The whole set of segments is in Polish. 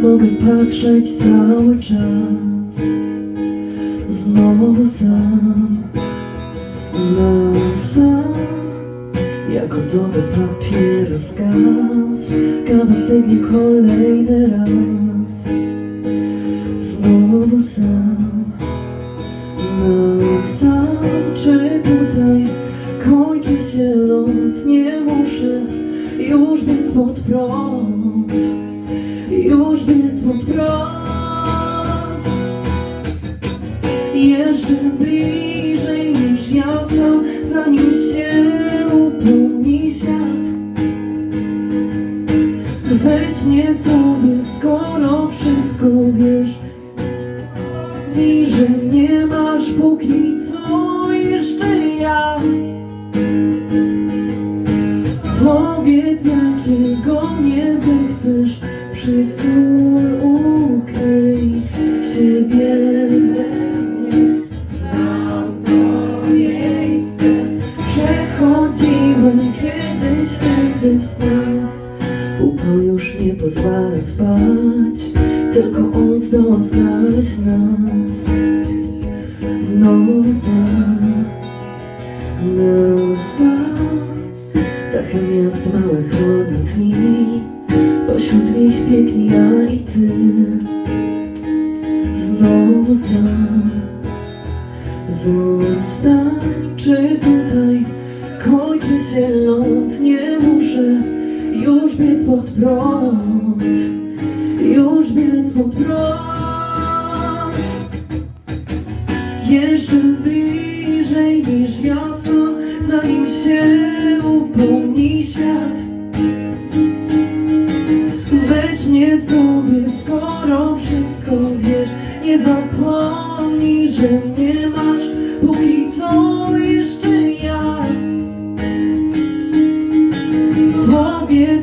patrzeć cały czas Znowu sam. Na sam Jak gotowy papier rozkaz. Kawa stygnie kolejny raz. Znowu sam. Na sam Czy tutaj kończy się lot? Nie muszę już biec pod prąd Już biec pod prąd Jeszcze bliżej niż ja sam Zanim się upomni świat. Weź mnie sobie, pozwala spać Tylko on zdoła znaleźć nas. Znowu Na sam Dachem miast małe chłodne dni. Pośród nich piękni ja i ty. Znowu sam Zostań, czy tutaj. Kończy się lot? Nie muszę już biec pod prąd. Już biec pod prąd. Jeszcze bliżej niż jasno Zanim się upomni świat. Weź mnie sobie, skoro wszystko wiesz Nie zapomnij, że mnie masz. Póki co jeszcze jak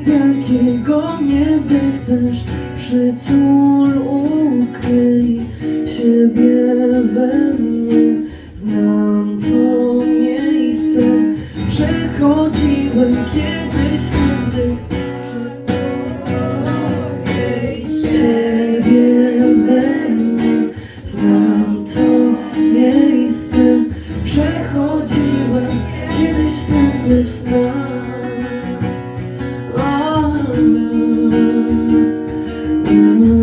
jakiego nie zechcesz. Przytul, ukryj siebie we mnie. Znam to miejsce, przechodziłem kiedyś tędy Ciebie we mnie, znam to miejsce. Przechodziłem kiedyś tędy w Mm-hmm.